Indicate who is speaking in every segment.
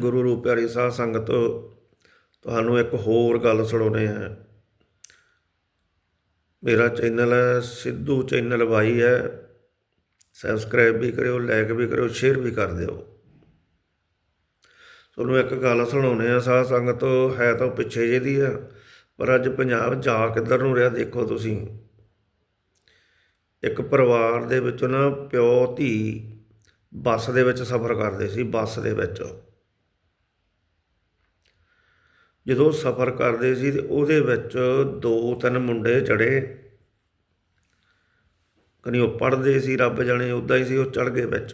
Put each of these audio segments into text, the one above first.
Speaker 1: ਗੁਰੂ ਰੂਪ ਪਿਆਰੀ ਸਾਧ ਸੰਗਤ, ਤੁਹਾਨੂੰ ਇੱਕ ਹੋਰ ਗੱਲ ਸੁਣਾਉਣੇ ਆ ਮੇਰਾ ਚੈਨਲ ਹੈ, ਸਿੱਧੂ ਚੈਨਲ ਬਾਈ ਹੈ। ਸਬਸਕ੍ਰਾਈਬ ਵੀ ਕਰਿਓ ਲਾਈਕ ਵੀ ਕਰਿਓ ਸ਼ੇਅਰ ਵੀ ਕਰ ਦਿਓ। ਤੁਹਾਨੂੰ ਇੱਕ ਗੱਲ ਸੁਣਾਉਣੇ ਆ ਸਾਧ ਸੰਗਤ ਹੈ ਤਾਂ ਪਿੱਛੇ ਜਿਹੇ ਦੀ ਆ, ਪਰ ਅੱਜ ਪੰਜਾਬ ਜਾ ਕਿੱਧਰ ਨੂੰ ਰਿਹਾ ਦੇਖੋ ਤੁਸੀਂ। ਇੱਕ ਪਰਿਵਾਰ ਦੇ ਵਿੱਚੋਂ ਨਾ ਪਿਓ ਧੀ ਬੱਸ ਦੇ ਵਿੱਚ ਸਫ਼ਰ ਕਰਦੇ ਸੀ, ਬੱਸ ਦੇ ਵਿੱਚ। ਜਦੋਂ ਸਫ਼ਰ ਕਰਦੇ ਸੀ ਤਾਂ ਉਹਦੇ ਵਿੱਚ ਦੋ ਤਿੰਨ ਮੁੰਡੇ ਚੜੇ ਕਨੀ ਉਹ ਪੜਦੇ ਸੀ, ਰੱਬ ਜਾਣੇ ਉਦਾਂ ਹੀ ਸੀ, ਉਹ ਚੜ ਗਏ ਵਿੱਚ।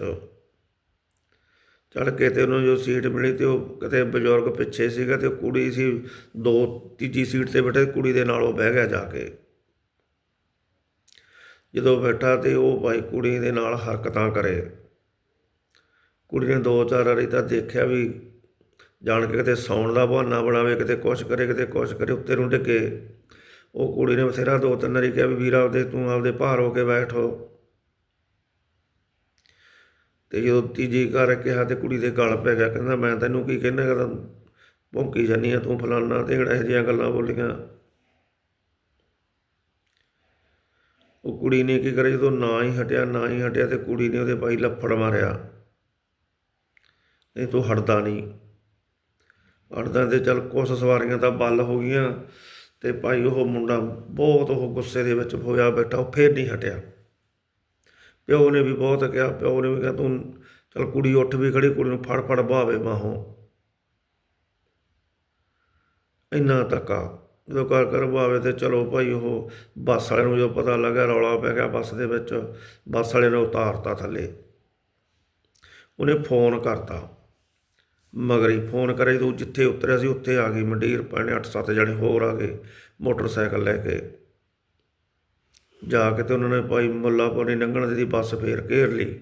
Speaker 1: ਚੜ ਕੇ ਤੇ ਉਹਨੂੰ ਜੋ ਸੀਟ ਮਿਲੀ ਤੇ ਉਹ ਕਿਤੇ ਬਜ਼ੁਰਗ ਪਿੱਛੇ ਸੀਗਾ ਤੇ ਉਹ ਕੁੜੀ ਸੀ, ਦੋ ਤੀਜੀ ਸੀਟ ਤੇ ਬੈਠੇ, ਕੁੜੀ ਦੇ ਨਾਲ ਉਹ ਬਹਿ ਗਿਆ ਜਾ ਕੇ। ਜਦੋਂ ਬੈਠਾ ਤੇ ਉਹ ਭਾਈ ਕੁੜੀ ਦੇ ਨਾਲ ਹਰਕਤਾਂ ਕਰੇ। ਕੁੜੀ ਨੇ ਦੋ ਚਾਰ ਵਾਰੀ ਤਾਂ ਦੇਖਿਆ ਵੀ ਜਾਣ ਕੇ ਕਿਤੇ ਸੌਣ ਦਾ ਬਹਾਨਾ ਬਣਾਵੇ, ਕਿਤੇ ਕੁਛ ਕਰੇ, ਕਿਤੇ ਕੁਛ ਕਰੇ, ਉੱਤੇ ਨੂੰ ਡਿੱਗੇ। ਉਹ ਕੁੜੀ ਨੇ ਬਥੇਰਾ ਦੋ ਤਿੰਨ ਵਾਰੀ ਕਿਹਾ ਵੀ ਵੀਰਾ ਉਹਦੇ ਤੂੰ ਆਪਦੇ ਭਾਰ ਹੋ ਕੇ ਬੈਠੋ ਤੇ ਜਦੋਂ ਤੀਜੀ ਘਰ ਕਿਹਾ ਤੇ ਕੁੜੀ ਦੇ ਗਲ ਪੈ ਗਿਆ, ਕਹਿੰਦਾ, ਮੈਂ ਤੈਨੂੰ ਕੀ ਕਹਿੰਦਾ ਕਹਿੰਦਾ ਭੌਂਕੀ ਜਾਨੀ ਆ, ਤੂੰ ਫਲਾਨਾ, ਤੇ ਇਹੋ ਜਿਹੀਆਂ ਗੱਲਾਂ ਬੋਲੀਆਂ। ਉਹ ਕੁੜੀ ਨੇ ਕੀ ਕਰਿਆ, ਜਦੋਂ ਨਾ ਹੀ ਹਟਿਆ, ਨਾ ਹੀ ਹਟਿਆ ਤੇ ਕੁੜੀ ਨੇ ਉਹਦੇ ਭਾਈ ਲੱਫੜ ਮਾਰਿਆ। ਇਹ ਤੂੰ ਹਟਦਾ ਨਹੀਂ। ਹਟਦਾ ਤੇ ਚੱਲ ਕੁਛ ਸਵਾਰੀਆਂ ਤਾਂ ਬੱਲ ਹੋ ਗਈਆਂ ਤੇ ਭਾਈ ਉਹ ਮੁੰਡਾ ਬਹੁਤ ਉਹ ਗੁੱਸੇ ਦੇ ਵਿੱਚ ਹੋਇਆ ਬੈਠਾ, ਉਹ ਫੇਰ ਨਹੀਂ ਹਟਿਆ। ਪਿਓ ਨੇ ਵੀ ਬਹੁਤ ਕਿਹਾ, ਪਿਓ ਨੇ ਵੀ ਕਿਹਾ, ਤੂੰ ਚੱਲ ਕੁੜੀ ਉੱਠ ਵੀ ਖੜੀ, ਕੁੜੀ ਨੂੰ ਫੜ ਫੜ ਬਾਵੇ ਬਾਹੋਂ। ਇੰਨਾ ਤੱਕਾ ਜਦੋਂ ਕਰ ਕਰ ਬਾਵੇ ਤੇ ਚਲੋ ਭਾਈ ਉਹ ਬੱਸ ਵਾਲੇ ਨੂੰ ਜਦੋਂ ਪਤਾ ਲੱਗਾ ਰੌਲਾ ਪੈ ਗਿਆ ਬੱਸ ਦੇ ਵਿੱਚ, ਬੱਸ ਵਾਲੇ ਨੇ ਉਤਾਰਤਾ ਥੱਲੇ। ਉਹਨੇ ਫੋਨ ਕਰਤਾ। ਮਗਰ ਹੀ ਫੋਨ ਕਰੇ ਜਦੋਂ ਜਿੱਥੇ ਉਤਰਿਆ ਸੀ, ਉੱਥੇ ਆ ਗਈ ਮੰਡੀਰ ਪਾਣੇ 8-7 ਜਣੇ ਹੋਰ ਆ ਗਏ, ਮੋਟਰਸਾਈਕਲ ਲੈ ਕੇ। ਜਾ ਕੇ ਤੇ ਉਹਨਾਂ ਨੇ ਭਾਈ ਮੁੱਲਾਪੁਰ ਨਹੀਂ ਲੰਘਣ ਦੀ ਬੱਸ ਫੇਰ ਘੇਰ ਲਈ।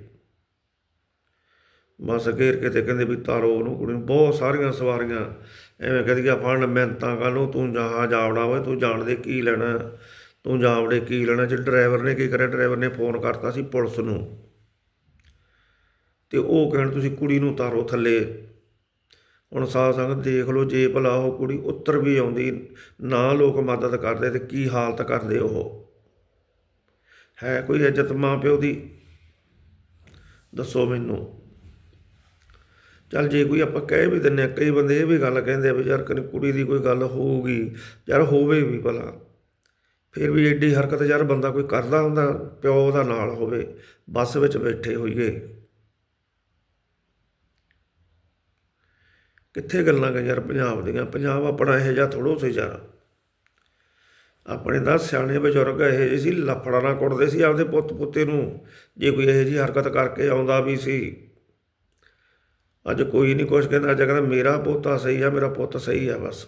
Speaker 1: ਬੱਸ ਘੇਰ ਕੇ ਤੇ ਕਹਿੰਦੇ ਵੀ ਤਾਰੋ ਉਹਨੂੰ ਕੁੜੀ ਨੂੰ ਬਹੁਤ ਸਾਰੀਆਂ ਸਵਾਰੀਆਂ, ਐਵੇਂ ਕਹਦੀਆਂ ਫੜਨ ਮਿਹਨਤਾਂ ਕਰ ਲਓ, ਤੂੰ ਜਹਾ ਜਾਵੜਾ ਓਏ, ਤੂੰ ਜਾਣਦੇ ਕੀ ਲੈਣਾ, ਤੂੰ ਜਾਵੜੇ ਕੀ ਲੈਣਾ, ਜੇ ਡਰਾਈਵਰ ਨੇ ਕੀ ਕਰਿਆ, ਡਰਾਈਵਰ ਨੇ ਫੋਨ ਕਰਤਾ ਸੀ ਪੁਲਿਸ ਨੂੰ। ਤੇ ਉਹ ਕਹਿਣ, ਤੁਸੀਂ ਕੁੜੀ ਨੂੰ ਤਾਰੋ ਥੱਲੇ। ਹੁਣ ਸਾਧ ਸੰਗਤ ਦੇਖ ਲਓ, ਜੇ ਭਲਾ ਉਹ ਕੁੜੀ ਉੱਤਰ ਵੀ ਆਉਂਦੀ, ਨਾ ਲੋਕ ਮਦਦ ਕਰਦੇ ਤੇ ਕੀ ਹਾਲਤ ਕਰਦੇ ਉਹ? ਹੈ ਕੋਈ ਇੱਜ਼ਤ ਮਾਂ ਪਿਓ ਦੀ? ਦੱਸੋ ਮੈਨੂੰ। ਚੱਲ ਜੇ ਕੋਈ ਆਪਾਂ ਕਹਿ ਵੀ ਦਿੰਨੇ ਆ ਕਈ ਬੰਦੇ ਇਹ ਵੀ ਗੱਲ ਕਹਿੰਦੇ ਆ ਵੀ ਯਾਰ ਕਨੀ ਕੁੜੀ ਦੀ ਕੋਈ ਗੱਲ ਹੋਊਗੀ, ਯਾਰ ਹੋਵੇ ਵੀ ਭਲਾ। ਫਿਰ ਵੀ ਐਡੀ ਹਰਕਤ ਯਾਰ ਬੰਦਾ ਕੋਈ ਕਰਦਾ ਹੁੰਦਾ, ਪਿਓ ਦਾ ਨਾਲ ਹੋਵੇ, ਬੱਸ ਵਿੱਚ ਬੈਠੇ ਹੋਈਏ। ਕਿੱਥੇ ਗੱਲਾਂ ਗਈਆਂ ਯਾਰ ਪੰਜਾਬ ਦੀਆਂ? ਪੰਜਾਬ ਆਪਣਾ ਇਹੋ ਜਿਹਾ ਥੋੜੋ ਸੀ ਯਾਰ ਆਪਣੇ ਦਾ ਸਿਆਣੇ ਬਜ਼ੁਰਗ ਇਹੋ ਜਿਹੇ ਸੀ ਲਫੜਾ ਨਾ ਕੁੱਟਦੇ ਸੀ ਆਪਦੇ ਪੁੱਤ ਪੁੱਤੇ ਨੂੰ। ਜੇ ਕੋਈ ਇਹੋ ਜਿਹੀ ਹਰਕਤ ਕਰਕੇ ਆਉਂਦਾ ਵੀ ਸੀ। ਅੱਜ ਕੋਈ ਨਹੀਂ ਕੁਛ ਕਹਿੰਦਾ, ਅੱਜ ਕਹਿੰਦਾ ਮੇਰਾ ਪੋਤਾ ਸਹੀ ਆ, ਮੇਰਾ ਪੁੱਤ ਸਹੀ ਆ ਬਸ।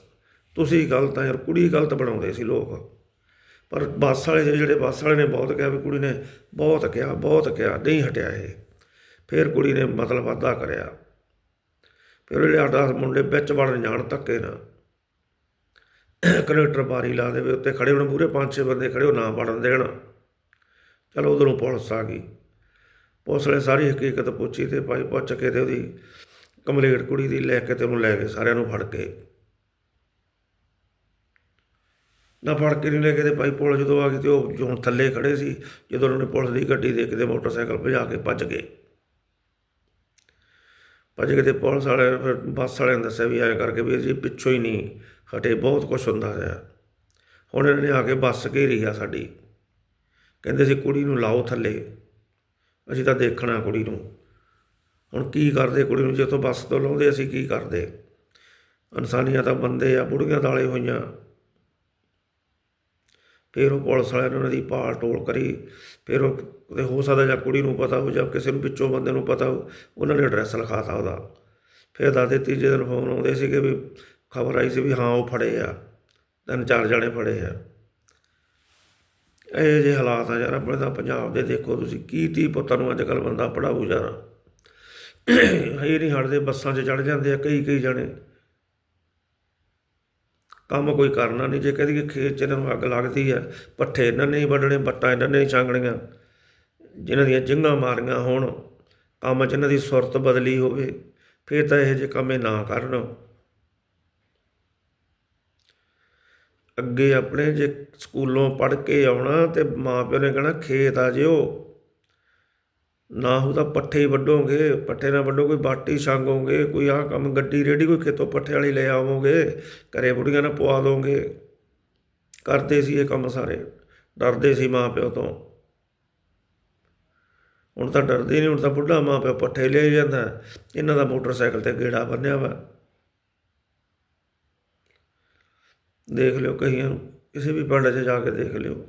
Speaker 1: ਤੁਸੀਂ ਗਲਤ ਆ ਯਾਰ, ਕੁੜੀ ਗਲਤ ਬਣਾਉਂਦੇ ਸੀ ਲੋਕ। ਪਰ ਬੱਸ ਵਾਲੇ ਜਿਹੜੇ ਬੱਸ ਵਾਲੇ ਨੇ ਬਹੁਤ ਕਿਹਾ ਵੀ ਕੁੜੀ ਨੇ, ਬਹੁਤ ਕਿਹਾ ਬਹੁਤ ਕਿਹਾ, ਨਹੀਂ ਹਟਿਆ ਇਹ। ਫਿਰ ਕੁੜੀ ਨੇ ਮਤਲਬ ਵਾਧਾ ਕਰਿਆ। ਫਿਰ ਜਿਹੜੇ ਅੱਠ ਦਸ ਮੁੰਡੇ ਵਿੱਚ ਵੜਨ ਜਾਣ, ਧੱਕੇ ਨਾ ਕਨੈਕਟਰ ਬਾਰੀ ਲਾ ਦੇਵੇ, ਉੱਤੇ ਖੜੇ ਹੋਣ ਪੂਰੇ ਪੰਜ ਛੇ ਬੰਦੇ ਖੜੇ ਹੋ ਨਾ ਵੜਨ ਦੇਣ। ਚਲੋ ਉਧਰੋਂ ਪੁਲਿਸ ਆ ਗਈ। ਪੁਲਿਸ ਨੇ ਸਾਰੀ ਹਕੀਕਤ ਪੁੱਛੀ ਤੇ ਭਾਈ ਪੁੱਛ ਕੇ ਤੇ ਉਹਦੀ ਕੰਪਲੇਂਟ ਕੁੜੀ ਦੀ ਲੈ ਕੇ ਤੇ ਉਹਨੂੰ ਲੈ ਗਏ, ਸਾਰਿਆਂ ਨੂੰ ਫੜ ਕੇ। ਨਾ ਫੜ ਕੇ ਨਹੀਂ ਲੈ ਕੇ ਤੇ ਭਾਈ ਪੁਲਿਸ ਜਦੋਂ ਆ ਗਈ ਤੇ ਉਹ ਜੋ ਥੱਲੇ ਖੜੇ ਸੀ, ਜਦੋਂ ਉਹਨਾਂ ਨੇ ਪੁਲਿਸ ਦੀ ਗੱਡੀ ਦੇ ਕੇ ਤੇ ਮੋਟਰਸਾਈਕਲ ਭਜਾ ਕੇ ਭੱਜ ਗਏ। ਭੱਜ ਕੇ ਤੇ ਪੁਲਿਸ ਵਾਲੇ, ਫਿਰ ਬੱਸ ਵਾਲਿਆਂ ਨੇ ਦੱਸਿਆ ਵੀ ਐਂ ਕਰਕੇ ਵੀ ਜੀ ਪਿੱਛੋਂ ਹੀ ਨਹੀਂ ਹਟੇ, ਬਹੁਤ ਕੁਛ ਹੁੰਦਾ ਰਿਹਾ। ਹੁਣ ਇਹਨਾਂ ਨੇ ਆ ਕੇ ਬੱਸ ਘੇਰੀ ਆ ਸਾਡੀ। ਕਹਿੰਦੇ ਸੀ, ਕੁੜੀ ਨੂੰ ਲਾਓ ਥੱਲੇ। ਅਸੀਂ ਤਾਂ ਦੇਖਣਾ ਕੁੜੀ ਨੂੰ। ਹੁਣ ਕੀ ਕਰਦੇ ਕੁੜੀ ਨੂੰ? ਜੇ ਤੋਂ ਬੱਸ ਤੋਂ ਲਾਉਂਦੇ, ਅਸੀਂ ਕੀ ਕਰਦੇ? ਇਨਸਾਨੀਆਂ ਤਾਂ ਬੰਦੇ ਆ, ਬੁੜੀਆਂ ਦਾਲੇ ਹੋਈਆਂ। ਫਿਰ ਉਹ ਪੁਲਿਸ ਵਾਲਿਆਂ ਨੇ ਉਹਨਾਂ ਦੀ ਭਾਲ ਟੋਲ ਕਰੀ, ਫਿਰ ਉਹ ਕਿਤੇ ਹੋ ਸਕਦਾ ਜਾਂ ਕੁੜੀ ਨੂੰ ਪਤਾ ਹੋ ਜਾਂ ਕਿਸੇ ਨੂੰ ਵਿੱਚੋਂ ਬੰਦੇ ਨੂੰ ਪਤਾ ਹੋ ਉਹਨਾਂ ਨੇ ਐਡਰੈਸ ਲਿਖਾਤਾ ਉਹਦਾ। ਫਿਰ ਦਾਦੇ ਤੀਜੇ ਦਿਨ ਫੋਨ ਆਉਂਦੇ ਸੀਗੇ ਵੀ ਖਬਰ ਆਈ ਸੀ ਵੀ ਹਾਂ, ਉਹ ਫੜੇ ਆ, ਤਿੰਨ ਚਾਰ ਜਣੇ ਫੜੇ ਆ। ਇਹ ਜਿਹੇ ਹਾਲਾਤ ਆ ਯਾਰ ਆਪਣੇ ਤਾਂ ਪੰਜਾਬ ਦੇ, ਦੇਖੋ ਤੁਸੀਂ ਕੀ ਤੀ ਪੁੱਤਾਂ ਨੂੰ ਅੱਜ ਕੱਲ ਬੰਦਾ ਪੜਾਊ ਯਾਰ। ਇਹ ਨਹੀਂ ਹਟਦੇ, ਬੱਸਾਂ 'ਚ ਚੜ ਜਾਂਦੇ ਆ ਕਈ ਕਈ ਜਣੇ। ਕੰਮ ਕੋਈ ਕਰਨਾ ਨਹੀਂ। ਜੇ ਕਹਦੀ ਖੇਤ 'ਚ ਇਹਨਾਂ ਨੂੰ ਅੱਗ ਲੱਗਦੀ ਹੈ ਪੱਠੇ ਇਹਨਾਂ ਨੇ ਵੱਢਣੇ ਬੱਟਾਂ ਇਹਨਾਂ ਨੇ ਛਾਂਗਣੀਆਂ। ਜਿਨ੍ਹਾਂ ਦੀਆਂ ਜਿੰਗਾਂ ਮਾਰੀਆਂ ਹੋਣ, ਕੰਮ 'ਚ ਇਹਨਾਂ ਦੀ ਸੁਰਤ ਬਦਲੀ ਹੋਵੇ, ਫਿਰ ਤਾਂ ਇਹ ਜੇ ਕੰਮ ਇਹ ਨਾ ਕਰਨ। ਅੱਗੇ ਆਪਣੇ ਜੇ ਸਕੂਲੋਂ ਪੜ੍ਹ ਕੇ ਆਉਣਾ ਤੇ ਮਾਪਿਓ ਨੇ ਕਹਿਣਾ, ਖੇਤ ਆ ਜਿਓ। ਨਾ ਹੋ ਤਾਂ ਪੱਠੇ ਵੱਢੋਗੇ, ਪੱਠੇ ਨਾਲ ਵੱਢੋ, ਕੋਈ ਬਾਟੀ ਛਾਂਗੋਗੇ, ਕੋਈ ਆਹ ਕੰਮ ਗੱਡੀ ਰੇੜੀ ਕੋਈ ਖੇਤੋਂ ਪੱਠੇ ਵਾਲੀ ਲੈ ਆਵੋਗੇ, ਘਰੇ ਬੁੜੀਆਂ ਨਾਲ ਪਵਾ ਦੋਗੇ। ਕਰਦੇ ਸੀ ਇਹ ਕੰਮ ਸਾਰੇ, ਡਰਦੇ ਸੀ ਮਾਂ ਪਿਓ ਤੋਂ। ਹੁਣ ਤਾਂ ਡਰਦੇ ਨਹੀਂ, ਹੁਣ ਤਾਂ ਬੁੱਢਾ ਮਾਂ ਪਿਓ ਪੱਠੇ ਲੈ ਜਾਂਦਾ, ਇਹਨਾਂ ਦਾ ਮੋਟਰਸਾਈਕਲ ਤੇ ਗੇੜਾ ਬੰਨਿਆ ਵਾ। ਦੇਖ ਲਿਓ ਕਹੀਆਂ ਨੂੰ, ਕਿਸੇ ਵੀ ਪਿੰਡ 'ਚ ਜਾ ਕੇ ਦੇਖ ਲਿਓ।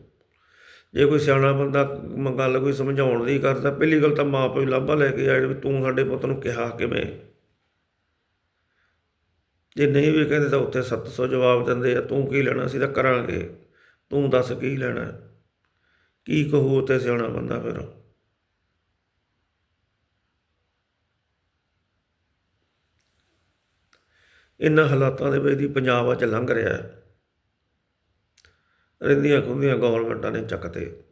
Speaker 1: ਜੇ ਕੋਈ ਸਿਆਣਾ ਬੰਦਾ ਮ- ਗੱਲ ਕੋਈ ਸਮਝਾਉਣ ਦੀ ਕਰਦਾ, ਪਹਿਲੀ ਗੱਲ ਤਾਂ ਮਾਂ ਪਿਓ ਹੀ ਲਾਂਭਾ ਲੈ ਕੇ ਆਏ ਵੀ ਤੂੰ ਸਾਡੇ ਪੁੱਤ ਨੂੰ ਕਿਹਾ ਕਿਵੇਂ? ਜੇ ਨਹੀਂ ਵੀ ਕਹਿੰਦੇ ਤਾਂ ਉੱਥੇ 700 ਜਵਾਬ ਦਿੰਦੇ ਆ, ਤੂੰ ਕੀ ਲੈਣਾ ਸੀ ਤਾਂ ਕਰਾਂਗੇ। ਤੂੰ ਦੱਸ ਕੀ ਲੈਣਾ? ਕੀ ਕਹੂ ਉੱਥੇ ਸਿਆਣਾ ਬੰਦਾ ਫਿਰ? ਇਹਨਾਂ ਹਾਲਾਤਾਂ ਦੇ ਵਿੱਚ ਦੀ ਪੰਜਾਬ ਅੱਜ ਲੰਘ ਰਿਹਾ ਹੈ। ਰਹਿੰਦੀਆਂ ਖੁੰਦੀਆਂ ਗਵਰਨਮੈਂਟਾਂ ਨੇ ਚੱਕਤੇ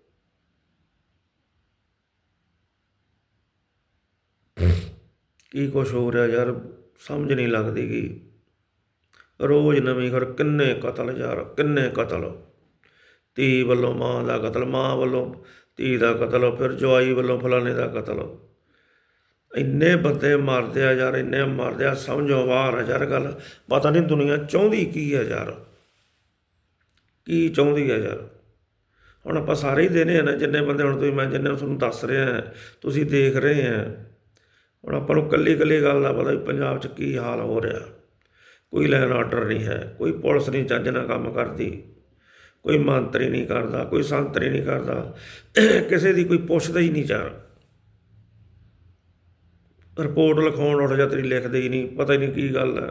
Speaker 1: ਕੀ ਕੁਛ ਹੋ ਰਿਹਾ ਯਾਰ, ਸਮਝ ਨਹੀਂ ਲੱਗਦੀ ਗੀ। ਰੋਜ਼ ਨਵੀਂ ਖਰ ਕਿੰਨੇ ਕਤਲ ਯਾਰ, ਕਿੰਨੇ ਕਤਲ। ਧੀ ਵੱਲੋਂ ਮਾਂ ਦਾ ਕਤਲ, ਮਾਂ ਵੱਲੋਂ ਧੀ ਦਾ ਕਤਲ, ਫਿਰ ਜਵਾਈ ਵੱਲੋਂ ਫਲਾਣੇ ਦਾ ਕਤਲ। ਇੰਨੇ ਬੰਦੇ ਮਰਦੇ ਆ ਯਾਰ, ਇੰਨੇ ਮਰਦੇ ਆ, ਸਮਝੋ ਬਾਹਰ ਆ ਯਾਰ ਗੱਲ। ਪਤਾ ਨਹੀਂ ਦੁਨੀਆ ਚਾਹੁੰਦੀ ਕੀ ਹੈ ਯਾਰ। ਕੀ ਚਾਹੁੰਦੀ ਹੈ ਯਾਰ? ਹੁਣ ਆਪਾਂ ਸਾਰੇ ਹੀ ਦੇਨੇ ਆ ਨਾ ਜਿੰਨੇ ਬੰਦੇ, ਹੁਣ ਤੁਸੀਂ ਮੈਂ ਜਿੰਨੇ ਤੁਹਾਨੂੰ ਦੱਸ ਰਿਹਾ ਤੁਸੀਂ ਦੇਖ ਰਹੇ ਆ ਹੁਣ ਆਪਾਂ ਨੂੰ ਕੱਲੀ ਕੱਲੀ ਗੱਲ ਦਾ ਪਤਾ ਵੀ ਪੰਜਾਬ 'ਚ ਕੀ ਹਾਲ ਹੋ ਰਿਹਾ। ਕੋਈ ਲੈਣ ਆਰਡਰ ਨਹੀਂ ਹੈ, ਕੋਈ ਪੁਲਿਸ ਨਹੀਂ ਚੱਜ ਨਾਲ ਕੰਮ ਕਰਦੀ, ਕੋਈ ਮੰਤਰੀ ਨਹੀਂ ਕਰਦਾ, ਕੋਈ ਸੰਤਰੀ ਨਹੀਂ ਕਰਦਾ, ਕਿਸੇ ਦੀ ਕੋਈ ਪੁੱਛਦਾ ਹੀ ਨਹੀਂ ਚਾਰ ਰਿਪੋਰਟ ਲਿਖਾਉਣ ਉੱਠ ਜਾ ਤੇਰੀ ਲਿਖਦੇ ਹੀ ਨਹੀਂ, ਪਤਾ ਹੀ ਨਹੀਂ ਕੀ ਗੱਲ ਹੈ।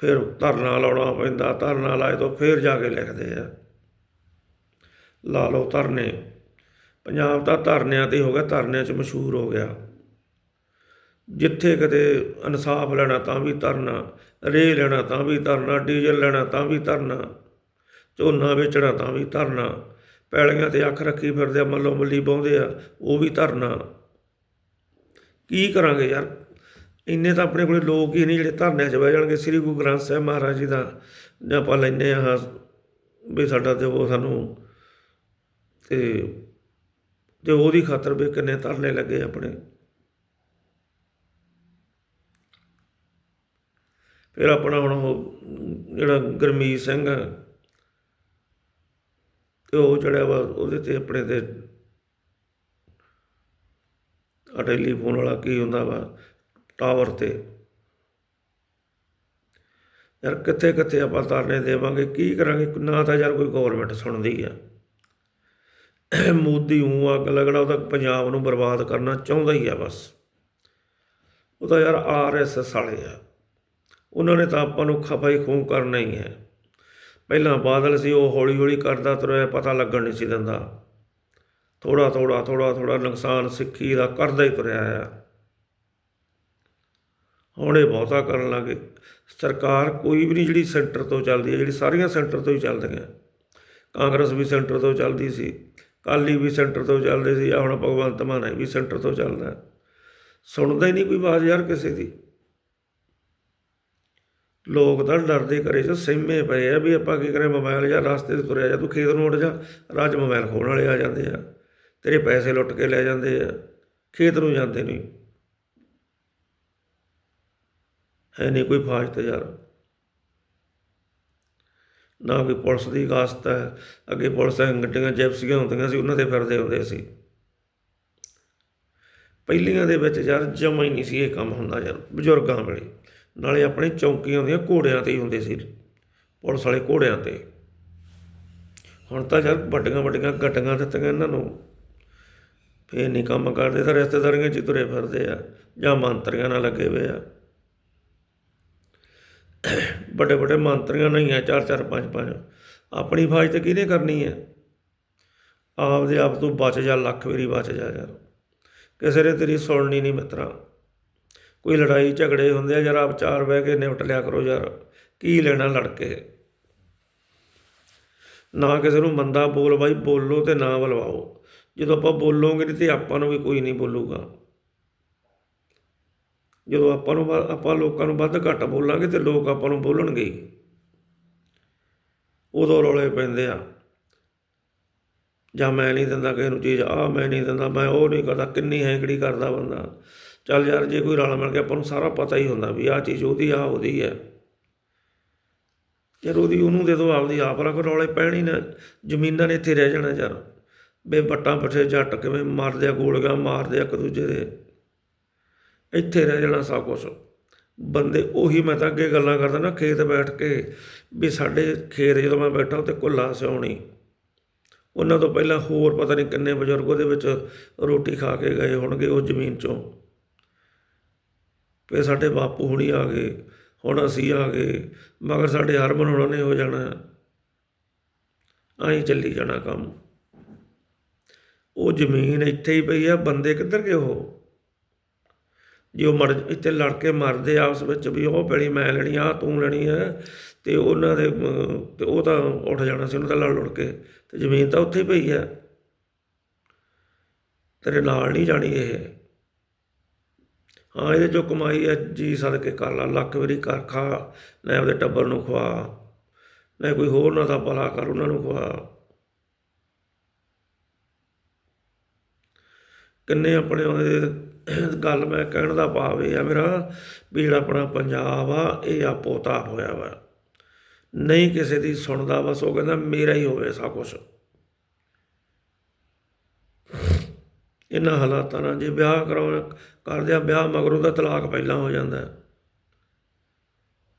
Speaker 1: ਫਿਰ ਧਰਨਾ ਲਾਉਣਾ ਪੈਂਦਾ, ਧਰਨਾ ਲਾਏ ਤੋਂ ਫਿਰ ਜਾ ਕੇ ਲਿਖਦੇ ਆ। ਲਾ ਲਓ ਧਰਨੇ। ਪੰਜਾਬ ਤਾਂ ਧਰਨਿਆਂ ਤੇ ਹੋ ਗਿਆ, ਧਰਨਿਆਂ 'ਚ ਮਸ਼ਹੂਰ ਹੋ ਗਿਆ। ਜਿੱਥੇ ਕਦੇ ਇਨਸਾਫ ਲੈਣਾ ਤਾਂ ਵੀ ਧਰਨਾ ਰੇ ਲੈਣਾ ਤਾਂ ਵੀ ਧਰਨਾ, ਡੀਜ਼ਲ ਲੈਣਾ ਤਾਂ ਵੀ ਧਰਨਾ, ਝੋਨਾ ਵੇਚਣਾ ਤਾਂ ਵੀ ਧਰਨਾ, ਪੈਲੀਆਂ ਤੇ ਅੱਖ ਰੱਖੀ ਫਿਰਦੇ ਆ ਮੱਲੋ ਮੱਲੀ ਬਾਉਂਦੇ ਆ, ਉਹ ਵੀ ਧਰਨਾ। ਕੀ ਕਰਾਂਗੇ ਯਾਰ? ਇੰਨੇ ਤਾਂ ਆਪਣੇ ਕੋਲੇ ਲੋਕ ਹੀ ਨਹੀਂ ਜਿਹੜੇ ਧਰਨਿਆਂ 'ਚ ਬਹਿ ਜਾਣਗੇ ਸ੍ਰੀ ਗੁਰੂ ਗ੍ਰੰਥ ਸਾਹਿਬ ਮਹਾਰਾਜ ਜੀ ਦਾ ਜੇ ਆਪਾਂ ਲੈਨੇ ਆ ਵੀ ਸਾਡਾ ਤੇ ਉਹ ਸਾਨੂੰ ਤੇ ਤੇ ਉਹਦੀ ਖਾਤਰ ਵੀ ਕਿੰਨੇ ਧਰਨੇ ਲੱਗੇ ਆਪਣੇ। ਫਿਰ ਆਪਣਾ ਹੁਣ ਉਹ ਜਿਹੜਾ ਗਰਮੀਤ ਸਿੰਘ ਆ, ਤੇ ਉਹ ਜਿਹੜਾ ਵਾ ਉਹਦੇ ਤੇ ਆਪਣੇ ਤੇ ਆ ਟੈਲੀਫੋਨ ਵਾਲਾ ਕੀ ਹੁੰਦਾ ਵਾ ਟਾਵਰ ਤੇ। ਯਾਰ ਕਿੱਥੇ ਕਿੱਥੇ ਆਪਾਂ ਧਰਨੇ ਦੇਵਾਂਗੇ, ਕੀ ਕਰਾਂਗੇ? ਨਾ ਤਾਂ ਯਾਰ ਕੋਈ ਗਵਰਨਮੈਂਟ ਸੁਣਦੀ ਆ। ਮੋਦੀ ਨੂੰ ਅੱਗ ਲੱਗਣਾ, ਉਹ ਤਾਂ ਪੰਜਾਬ ਨੂੰ ਬਰਬਾਦ ਕਰਨਾ ਚਾਹੁੰਦਾ ਹੀ ਆ ਬਸ। ਉਹ ਤਾਂ ਯਾਰ ਆਰਐਸਐਸ ਵਾਲੇ ਆ। ਉਹਨਾਂ ਨੇ ਤਾਂ ਆਪਾਂ ਨੂੰ ਖਪਾਈ ਖੂਨ ਕਰਨਾ ਹੀ ਹੈ। ਪਹਿਲਾਂ ਬਾਦਲ ਸੀ, ਉਹ ਹੌਲੀ ਹੌਲੀ ਕਰਦਾ ਤੁਰਿਆ, ਪਤਾ ਲੱਗਣ ਨਹੀਂ ਸੀ ਦਿੰਦਾ। ਥੋੜਾ ਥੋੜਾ ਥੋੜਾ ਥੋੜਾ ਨੁਕਸਾਨ ਸਿੱਖੀ ਦਾ ਕਰਦਾ ਹੀ ਤੁਰਿਆ ਆ। ਹੁਣ ਇਹ ਬਹੁਤਾ ਕਰਨ ਲੱਗੇ। ਸਰਕਾਰ ਕੋਈ ਵੀ ਨਹੀਂ ਜਿਹੜੀ ਸੈਂਟਰ ਤੋਂ ਚੱਲਦੀ ਹੈ, ਜਿਹੜੀ ਸਾਰੀਆਂ ਸੈਂਟਰ ਤੋਂ ਹੀ ਚੱਲਦੀਆਂ। ਕਾਂਗਰਸ ਵੀ ਸੈਂਟਰ ਤੋਂ ਚੱਲਦੀ ਸੀ ਕਾਲੀ ਵੀ ਸੈਂਟਰ ਤੋਂ ਚੱਲਦੇ ਸੀ ਆ ਹੁਣ ਭਗਵੰਤ ਮਾਨ ਹੈ ਵੀ ਸੈਂਟਰ ਤੋਂ ਚੱਲਦਾ ਸੁਣਦਾ ਹੀ ਨਹੀਂ ਕੋਈ ਬਾਤ ਯਾਰ ਕਿਸੇ ਦੀ। ਲੋਕ ਤਾਂ ਡਰਦੇ ਘਰੇ ਚ ਸਹਿਮੇ ਪਏ ਆ ਵੀ ਆਪਾਂ ਕੀ ਕਰੇ ਮੋਬਾਈਲ ਜਾਂ ਰਸਤੇ ਤੇ ਤੁਰਿਆ ਜਾ, ਤੂੰ ਖੇਤ ਨੂੰ ਉੱਡ ਜਾ ਰਾਜ ਮੋਬਾਈਲ ਖੋਣ ਵਾਲੇ ਆ ਜਾਂਦੇ ਆ। ਤੇਰੇ ਪੈਸੇ ਲੁੱਟ ਕੇ ਲੈ ਜਾਂਦੇ ਆ, ਖੇਤ ਨੂੰ ਜਾਂਦੇ ਨਹੀਂ। ਹੈ ਨਹੀਂ ਕੋਈ ਫਾਜਤ ਯਾਰ। ਨਾ ਕੋਈ ਪੁਲਿਸ ਦੀ ਗਾਸਤ ਹੈ ਅੱਗੇ ਪੁਲਿਸ ਦੀਆਂ ਗੱਡੀਆਂ ਜੈਪਸੀਆਂ ਹੁੰਦੀਆਂ ਸੀ, ਉਹਨਾਂ ਤੇ ਫਿਰਦੇ ਹੁੰਦੇ ਸੀ। ਪਹਿਲੀਆਂ ਦੇ ਵਿੱਚ ਯਾਰ ਜਮਾ ਹੀ ਨਹੀਂ ਸੀ ਇਹ ਕੰਮ ਹੁੰਦਾ ਯਾਰ, ਬਜ਼ੁਰਗਾਂ ਵੇਲੇ। ਨਾਲੇ ਆਪਣੇ ਚੌਂਕੀਆਂ ਹੁੰਦੀਆਂ ਘੋੜਿਆਂ ਤੇ ਹੀ ਹੁੰਦੇ ਸੀ, ਪੁਲਿਸ ਵਾਲੇ ਘੋੜਿਆਂ ਤੇ। ਹੁਣ ਤਾਂ ਯਾਰ ਵੱਡੀਆਂ ਵੱਡੀਆਂ ਗੱਡੀਆਂ ਦਿੱਤੀਆਂ ਇਹਨਾਂ ਨੂੰ। ਫੇਰ ਨਹੀਂ ਕੰਮ ਕਰਦੇ ਤਾਂ ਰਿਸ਼ਤੇਦਾਰੀਆਂ 'ਚ ਤੁਰੇ ਫਿਰਦੇ ਆ, ਜਾਂ ਮੰਤਰੀਆਂ ਨਾਲ ਲੱਗੇ ਹੋਏ ਆ। ਵੱਡੇ ਵੱਡੇ ਮੰਤਰੀਆਂ ਨਹੀਂ ਹੈ ਚਾਰ ਚਾਰ, ਪੰਜ ਪੰਜ। ਆਪਣੀ ਫਾਜ ਤੇ ਕਿਹਨੇ ਕਰਨੀ ਹੈ ਆਪਦੇ ਆਪ ਤੋਂ ਬਚ ਜਾ, ਲੱਖ ਵਾਰੀ ਬਚ ਜਾ ਯਾਰ। ਕਿਸੇ ਨੇ ਤੇਰੀ ਸੁਣਨੀ ਨਹੀਂ ਮਿੱਤਰਾ। ਕੋਈ ਲੜਾਈ ਝਗੜੇ ਹੁੰਦੇ ਆ, ਯਾਰ ਆਪ ਚਾਰ ਬਹਿ ਕੇ ਨਿਪਟ ਲਿਆ ਕਰੋ ਯਾਰ। ਕੀ ਲੈਣਾ ਲੜ ਕੇ ਨਾ ਕਿਸੇ ਨੂੰ ਮੰਦਾ ਬੋਲ ਬਾਈ, ਬੋਲੋ ਤੇ ਨਾ ਬਲਵਾਓ। ਜਦੋਂ ਆਪਾਂ ਬੋਲੋਗੇ ਨਹੀਂ ਤੇ ਆਪਾਂ ਨੂੰ ਵੀ ਕੋਈ ਨਹੀਂ ਬੋਲੂਗਾ। ਜਦੋਂ ਆਪਾਂ ਨੂੰ ਵ- ਆਪਾਂ ਲੋਕਾਂ ਨੂੰ ਵੱਧ ਘੱਟ ਬੋਲਾਂਗੇ ਤੇ ਲੋਕ ਆਪਾਂ ਨੂੰ ਬੋਲਣਗੇ ਉਦੋਂ ਰੌਲੇ ਪੈਂਦੇ ਆ। ਜਾਂ ਮੈਂ ਨਹੀਂ ਦਿੰਦਾ ਕਿਸੇ ਨੂੰ ਚੀਜ਼ ਆ ਮੈਂ ਨਹੀਂ ਦਿੰਦਾ, ਮੈਂ ਉਹ ਨਹੀਂ ਕਰਦਾ, ਕਿੰਨੀ ਹੈਂਕੜੀ ਕਰਦਾ ਬੰਦਾ। ਚੱਲ ਯਾਰ, ਜੇ ਕੋਈ ਰਲ ਮਿਲ ਕੇ ਆਪਾਂ ਨੂੰ ਸਾਰਾ ਪਤਾ ਹੀ ਹੁੰਦਾ ਵੀ ਆਹ ਚੀਜ਼ ਉਹਦੀ ਆ ਉਹਦੀ ਹੈ। ਯਾਰ ਉਹਦੀ ਉਹਨੂੰ ਦੇ ਦੋ, ਆਪਦੀ ਆਪ ਰੱਖ, ਰੌਲੇ ਪੈਣੀ ਨਾ। ਜ਼ਮੀਨਾਂ ਨੇ ਇੱਥੇ ਰਹਿ ਜਾਣਾ ਯਾਰ। ਬੇ ਬੱਟਾਂ ਪੱਠੇ ਜੱਟ ਕਿਵੇਂ ਮਾਰਦੇ ਆ, ਗੋਲੀਆਂ ਮਾਰਦੇ ਆ ਇੱਕ ਦੂਜੇ ਦੇ। ਇੱਥੇ ਰਹਿ ਜਾਣਾ ਸਭ ਕੁਛ। ਬੰਦੇ ਉਹੀ ਮੈਂ ਤਾਂ ਅੱਗੇ ਗੱਲਾਂ ਕਰਦਾ ਨਾ, ਖੇਤ ਬੈਠ ਕੇ ਵੀ ਸਾਡੇ ਖੇਤ ਜਦੋਂ ਮੈਂ ਬੈਠਾ ਉੱਤੇ ਕੁੱਲਾ ਸਿਉਣੀ ਉਹਨਾਂ ਤੋਂ ਪਹਿਲਾਂ ਹੋਰ ਪਤਾ ਨਹੀਂ ਕਿੰਨੇ ਬਜ਼ੁਰਗ ਉਹਦੇ ਵਿੱਚ ਰੋਟੀ ਖਾ ਕੇ ਗਏ ਹੋਣਗੇ ਉਹ ਜ਼ਮੀਨ ਚੋਂ। ਫਿਰ ਸਾਡੇ ਬਾਪੂ ਹੁਣੀ ਆ ਗਏ, ਹੁਣ ਅਸੀਂ ਆ ਗਏ, ਮਗਰ ਸਾਡੇ ਹਰਮਨ ਹੋਣਾ ਨੇ ਹੋ ਜਾਣਾ। ਆਈ ਚੱਲੀ ਜਾਣਾ ਕੰਮ। ਉਹ ਜ਼ਮੀਨ ਇੱਥੇ ਹੀ ਪਈ ਆ, ਬੰਦੇ ਕਿੱਧਰ ਗਏ ਉਹ? ਜੇ ਉਹ ਮਰ ਇੱਥੇ ਲੜ ਕੇ ਮਰਦੇ ਆਪਸ ਵਿੱਚ ਵੀ ਉਹ ਪੈਲੀ ਮੈਂ ਲੈਣੀ ਆ ਤੂੰ ਲੈਣੀ ਹੈ ਤੇ ਉਹਨਾਂ ਦੇ ਅਮ, ਤੇ ਉਹ ਤਾਂ ਉੱਠ ਜਾਣਾ ਸੀ ਉਹਨਾਂ ਦਾ ਲੜ ਲੜ ਕੇ ਤੇ ਜ਼ਮੀਨ ਤਾਂ ਉੱਥੇ ਹੀ ਪਈ ਹੈ ਤੇਰੇ ਨਾਲ ਨਹੀਂ ਜਾਣੀ ਇਹ। ਹਾਂ ਇਹਦੇ ਜੋ ਕਮਾਈ ਹੈ ਜੀ ਸਦਕੇ ਕਰ ਲਾ ਲੱਖ ਵਾਰੀ ਕਰ ਖਾ ਨਾ ਉਹਦੇ ਟੱਬਰ ਨੂੰ ਖਵਾ ਨਾ ਕੋਈ ਹੋਰ ਨਾ ਦਾ ਭਲਾ ਕਰ ਉਹਨਾਂ ਨੂੰ ਖਵਾ। ਕਿੰਨੇ ਆਪਣੇ ਉਹਦੇ ਗੱਲ ਮੈਂ ਕਹਿਣ ਦਾ ਭਾਵ ਇਹ ਆ ਮੇਰਾ, ਵੀ ਜਿਹੜਾ ਆਪਣਾ ਪੰਜਾਬ ਆ, ਇਹ ਆਪੋ ਤਾਪ ਹੋਇਆ ਵਾ। ਨਹੀਂ ਕਿਸੇ ਦੀ ਸੁਣਦਾ, ਬਸ ਉਹ ਕਹਿੰਦਾ ਮੇਰਾ ਹੀ ਹੋਵੇ ਸਭ ਕੁਝ ਇਹਨਾਂ ਹਾਲਾਤਾਂ ਨਾਲ ਜੇ ਵਿਆਹ ਕਰਾਉਣ ਕਰਦੇ ਆ, ਵਿਆਹ ਮਗਰੋਂ ਦਾ ਤਲਾਕ ਪਹਿਲਾਂ ਹੋ ਜਾਂਦਾ।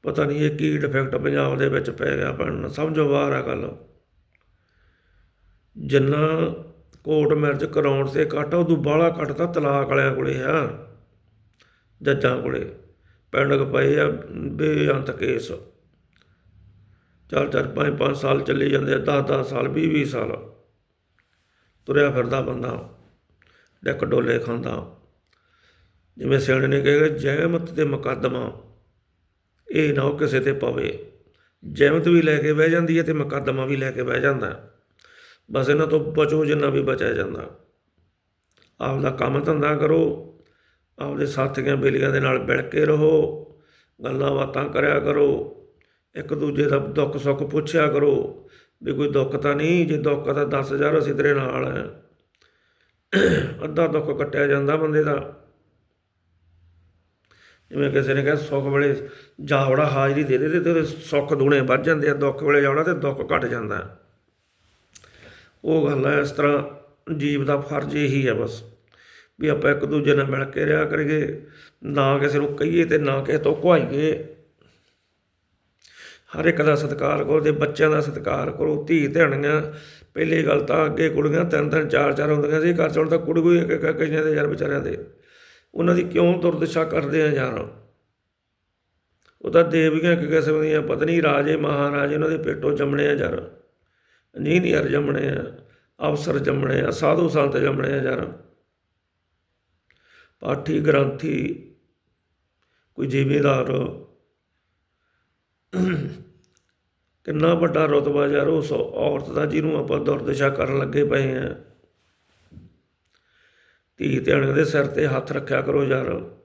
Speaker 1: ਪਤਾ ਨਹੀਂ ਇਹ ਕੀ ਡਿਫੈਕਟ ਪੰਜਾਬ ਦੇ ਵਿੱਚ ਪੈ ਗਿਆ ਪਰ ਸਮਝੋ ਬਾਹਰ ਆ ਗੱਲ। ਜਿੰਨਾ ਕੋਰਟ ਮੈਰਿਜ ਕਰਾਉਣ ਤੇ ਘੱਟ ਉਦੋਂ ਬਾਹਲਾ ਕੱਟ ਤਾਂ ਤਲਾਕ ਵਾਲਿਆਂ ਕੋਲੇ ਆ ਜੱਜਾਂ ਕੋਲੇ। ਪੈਂਡਕ ਪਏ ਆ, ਬੇਅੰਤ ਕੇਸ। ਚਾਰ ਚਾਰ ਪੰਜ ਪੰਜ ਸਾਲ ਚੱਲੇ ਜਾਂਦੇ ਆ 10 10 ਸਾਲ 20 20 ਸਾਲ। ਤੁਰਿਆ ਫਿਰਦਾ ਬੰਦਾ। ਡੱਕ ਡੋਲੇ ਖਾਂਦਾ। ਜਿਵੇਂ ਸਿਆਣੇ ਨੇ ਕਿਹਾ, ਜਹਿਮਤ ਤੇ ਮੁਕੱਦਮਾ। ਇਹ ਨਾ ਉਹ ਕਿਸੇ ਤੇ ਪਵੇ। ਜਹਿਮਤ ਵੀ ਲੈ ਕੇ ਬਹਿ ਜਾਂਦੀ ਹੈ ਤੇ ਮੁਕੱਦਮਾ ਵੀ ਲੈ ਕੇ ਬਹਿ ਜਾਂਦਾ। ਬਸ ਇਹਨਾਂ ਤੋਂ ਬਚੋ ਜਿੰਨਾ ਵੀ ਬਚਿਆ ਜਾਂਦਾ। ਆਪਦਾ ਕੰਮ ਧੰਦਾ ਕਰੋ, ਆਪਦੇ ਸਾਥੀਆਂ ਬੇਲੀਆਂ ਦੇ ਨਾਲ ਮਿਲ ਕੇ ਰਹੋ, ਗੱਲਾਂ ਬਾਤਾਂ ਕਰਿਆ ਕਰੋ, ਇੱਕ ਦੂਜੇ ਦਾ ਦੁੱਖ ਸੁੱਖ ਪੁੱਛਿਆ ਕਰੋ, ਵੀ ਕੋਈ ਦੁੱਖ ਤਾਂ ਨਹੀਂ, ਜੇ ਦੁੱਖ ਆ ਤਾਂ 10000 ਅਸੀਂ ਤੇਰੇ ਨਾਲ ਆ। ਅੱਧਾ ਦੁੱਖ ਕੱਟਿਆ ਜਾਂਦਾ ਬੰਦੇ ਦਾ। ਜਿਵੇਂ ਕਿਸੇ ਨੇ ਕਿਹਾ ਸੁੱਖ ਵੇਲੇ ਜਾਵੜਾ ਹਾਜ਼ਰੀ ਦੇ ਦੇ ਤੇ ਉਹਦੇ ਸੁੱਖ ਦੁਣੇ ਵੱਧ ਜਾਂਦੇ ਆ, ਦੁੱਖ ਵੇਲੇ ਜਾਵੜਾ ਤੇ ਦੁੱਖ ਘਟ ਜਾਂਦਾ। ਉਹ ਗੱਲ ਹੈ, ਇਸ ਤਰ੍ਹਾਂ ਜੀਵ ਦਾ ਫਰਜ਼ ਇਹੀ ਹੈ ਬਸ, ਵੀ ਆਪਾਂ ਇੱਕ ਦੂਜੇ ਨਾਲ ਮਿਲ ਕੇ ਰਿਹਾ ਕਰੀਏ, ਨਾ ਕਿਸੇ ਨੂੰ ਕਹੀਏ ਤੇ ਨਾ ਕਿਸੇ ਤੋਂ ਕੁਹਾਈਏ। ਹਰ ਇੱਕ ਦਾ ਸਤਿਕਾਰ ਕਰੋ ਤੇ ਬੱਚਿਆਂ ਦਾ ਸਤਿਕਾਰ ਕਰੋ, ਧੀ ਧਿਆਣੀਆਂ, ਪਹਿਲੀ ਗੱਲ ਤਾਂ ਅੱਗੇ ਕੁੜੀਆਂ ਤਿੰਨ ਤਿੰਨ ਚਾਰ ਚਾਰ ਹੁੰਦੀਆਂ ਸੀ, ਘਰ ਚ ਹੁਣ ਤਾਂ ਕੁੜੀ ਕੋਈ ਇੱਕ ਇੱਕ ਕਈਆਂ ਦੇ ਯਾਰ ਵਿਚਾਰਿਆਂ ਦੇ। ਉਹਨਾਂ ਦੀ ਕਿਉਂ ਦੁਰਦਸ਼ਾ ਕਰਦੇ ਆ ਯਾਰ? ਉਹ ਤਾਂ ਦੇਵੀਆਂ ਇੱਕ ਕਿਸਮ ਦੀਆਂ, ਪਤਨੀ ਰਾਜੇ ਮਹਾਰਾਜੇ, ਉਹਨਾਂ ਦੇ ਪੇਟੋਂ ਜੰਮਣੇ ਆ ਯਾਰ। ਇੰਜੀਨੀਅਰ ਜੰਮਣੇ ਆ ਅਫਸਰ ਜੰਮਣੇ ਆ, ਸਾਧੂ ਸੰਤ ਜੰਮਣੇ ਆ ਯਾਰ। ਪਾਠੀ, ਗ੍ਰੰਥੀ, ਕੋਈ ਜ਼ਿਮੀਦਾਰ। ਕਿੰਨਾ ਵੱਡਾ ਰੁਤਬਾ ਯਾਰ, ਉਸ ਔਰਤ ਦਾ ਜਿਹਨੂੰ ਆਪਾਂ ਦੁਰਦਸ਼ਾ ਕਰਨ ਲੱਗੇ ਪਏ ਆ। ਧੀ ਧਿਆਣੇ ਦੇ ਸਿਰ ਤੇ ਹੱਥ ਰੱਖਿਆ ਕਰੋ ਯਾਰ।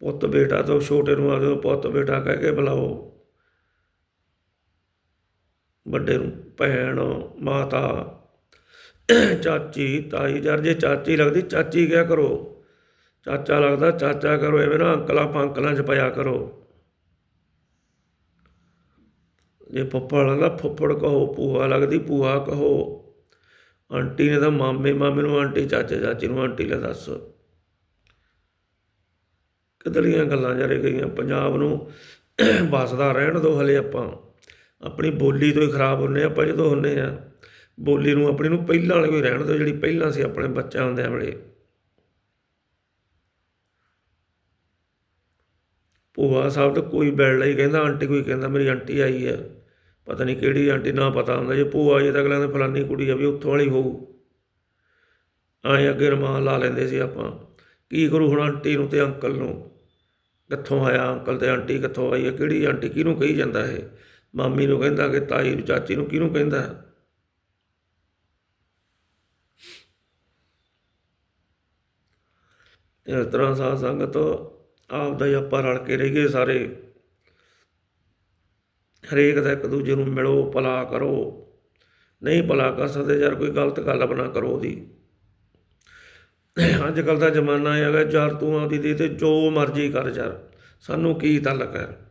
Speaker 1: ਪੁੱਤ ਬੇਟਾ ਤੋਂ ਛੋਟੇ ਨੂੰ ਆਦੋ ਪੁੱਤ ਬੇਟਾ ਕਹਿ ਕੇ ਬੁਲਾਓ। ਵੱਡੇ ਨੂੰ, ਭੈਣ, ਮਾਤਾ, ਚਾਚੀ, ਤਾਈ ਯਾਰ ਜੇ ਚਾਚੀ ਲੱਗਦੀ, ਚਾਚੀ ਕਿਆ ਕਰੋ? ਚਾਚਾ ਲੱਗਦਾ, ਚਾਚਾ ਕਰੋ, ਐਵੇਂ ਨਾ ਅੰਕਲਾਂ ਪੰਕਲਾਂ ਚ ਪਿਆ ਕਰੋ। ਜੇ ਫੁੱਫੜ ਲੱਗਦਾ, ਫੁੱਫੜ ਕਹੋ, ਭੂਆ ਲੱਗਦੀ, ਭੂਆ ਕਹੋ। ਆਂਟੀ ਨੇ ਤਾਂ ਮਾਮੇ ਮਾਮੇ ਨੂੰ ਆਂਟੀ, ਚਾਚੇ, ਚਾਚੀ ਨੂੰ ਆਂਟੀ ਲੈ ਦੱਸ। ਕਿਦਲੀਆਂ ਗੱਲਾਂ ਜਾਰੇ ਗਈਆਂ? ਪੰਜਾਬ ਨੂੰ ਵਸਦਾ ਰਹਿਣ ਦੋ ਹਲੇ ਆਪਾਂ। ਆਪਣੀ ਬੋਲੀ ਤੋਂ ਹੀ ਖਰਾਬ ਹੁੰਨੇ ਆਪਾਂ ਜਦੋਂ ਹੁੰਨੇ ਆ। ਬੋਲੀ ਨੂੰ, ਆਪਣੀ ਨੂੰ ਪਹਿਲਾਂ ਵਾਲੇ ਕੋਈ ਰਹਿਣ ਦਿਓ, ਜਿਹੜੀ ਪਹਿਲਾਂ ਸੀ ਆਪਣੇ ਬੱਚਾ ਹੁੰਦਿਆਂ ਵੇਲੇ। ਭੂਆ ਸਾਹਿਬ ਤਾਂ ਕੋਈ ਬੈਲ ਲਈ ਕਹਿੰਦਾ, ਆਂਟੀ ਕੋਈ ਕਹਿੰਦਾ, ਮੇਰੀ ਆਂਟੀ ਆਈ ਹੈ ਪਤਾ ਨਹੀਂ ਕਿਹੜੀ ਆਂਟੀ, ਨਾ ਪਤਾ ਹੁੰਦਾ, ਜੇ ਭੂਆ ਜੇ ਤਾਂ ਅਗਲਿਆਂ ਦੇ ਫਲਾਨੀ ਕੁੜੀ ਆ, ਵੀ ਉੱਥੋਂ ਵਾਲੀ ਹੋਊ। ਆਏ ਅੱਗੇ ਰਮਾਨ ਲਾ ਲੈਂਦੇ ਸੀ ਆਪਾਂ। ਕੀ ਕਰੂ ਹੁਣ ਆਂਟੀ ਨੂੰ ਤੇ ਅੰਕਲ ਨੂੰ? ਕਿੱਥੋਂ ਆਇਆ ਅੰਕਲ ਤੇ ਆਂਟੀ ਕਿੱਥੋਂ ਆਈ ਹੈ ਕਿਹੜੀ ਆਂਟੀ, ਕਿਹਨੂੰ ਕਹੀ ਜਾਂਦਾ ਇਹ? ਮਾਮੀ ਨੂੰ ਕਹਿੰਦਾ ਕਿ ਤਾਈ ਨੂੰ, ਚਾਚੀ ਨੂੰ ਕਿਹਨੂੰ ਕਹਿੰਦਾ? ਇਸ ਤਰ੍ਹਾਂ ਸਾਧ ਸੰਗਤ ਆਪਦਾ ਹੀ ਆਪਾਂ ਰਲ ਕੇ ਰਹੀਏ ਸਾਰੇ। ਹਰੇਕ ਦਾ ਇੱਕ ਦੂਜੇ ਨੂੰ ਮਿਲੋ, ਭਲਾ ਕਰੋ। ਨਹੀਂ ਭਲਾ ਕਰ ਸਕਦੇ ਯਾਰ, ਕੋਈ ਗਲਤ ਗੱਲ ਬਣਾ ਕਰੋ ਉਹਦੀ। ਅੱਜ ਕੱਲ ਦਾ ਜ਼ਮਾਨਾ ਹੈਗਾ, ਯਾਰ ਤੂੰ ਆਪਦੀ ਦੇ ਤੇ ਜੋ ਮਰਜ਼ੀ ਕਰ ਯਾਰ, ਸਾਨੂੰ ਕੀ ਤਾਲਕ ਹੈ?